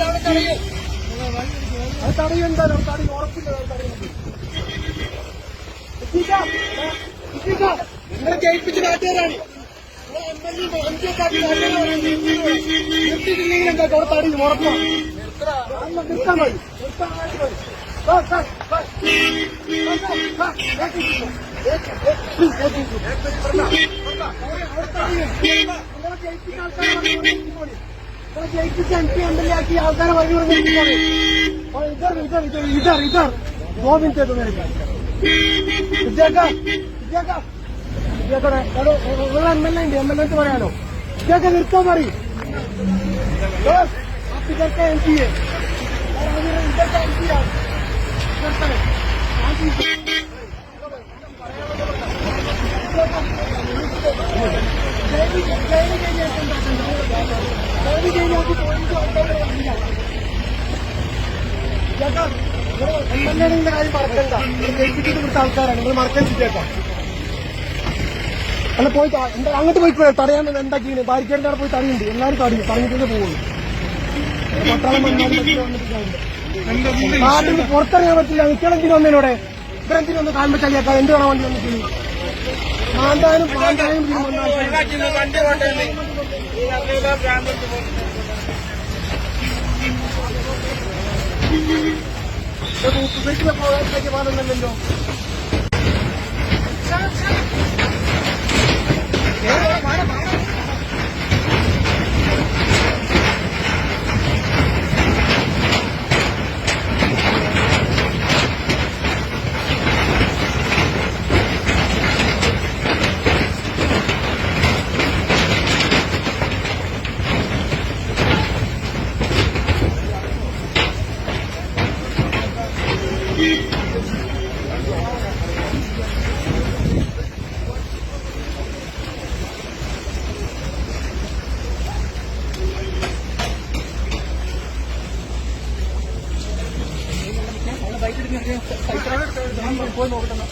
അവിടെ തടയും അത് തടയും എന്തായാലും തടയും ഉറപ്പില്ല എത്തിക്കാം. നിങ്ങളെ ജയിപ്പിച്ച നാട്ടുകാരാണ് നിർത്തിയിട്ടില്ലെങ്കിൽ എന്താ അവിടെ തടയും ഉറപ്പാണ് നിർത്താൻ മതി നിർത്താൻ മതി ആ, ആ, ആ. ആ, ആ, ഏറ്റിരിക്കുന്നു. ജയിപ്പിച്ച M P M L A ആക്കി ആൾക്കാരെ പറഞ്ഞു ഇതർ ഇതർ ഇതർ ഇതർ ഇതർ ഗോവിന്ദ് വിജയക്കോടെ ഉള്ള എം എൽ എ ഉണ്ട് എം എൽ എ പറയാലോ വിജയക്ക നിർത്താൻ പറയും വിജയക്ക എം പി എ വിജയക്ക എം പി ആണ് ജയിലിൽ ജയിലിൽ കഴിഞ്ഞാൽ അല്ല പോയി അങ്ങോട്ട് പോയി തടയാൻ ചെയ്യുന്നത് ബാരിക്കേഡിന്റെ അവിടെ പോയി തടയുണ്ട് എല്ലാവരും തടയും തടഞ്ഞിട്ടേ നിന്ന് പുറത്തിറങ്ങാൻ പറ്റില്ല നിങ്ങളെന്തിനു ഒന്നിനോടെ ഇവരെന്തിനു ഒന്ന് കാണുമ്പോൾ ചളിയാക്കാം എന്ത് വേണം വണ്ടി വന്നിട്ട് മാന്താനും മാന്താനും 要不不飞机来破坏，飞机把人弄没了。പാടുന്നല്ലോ പോയി നോക്കട്ടെ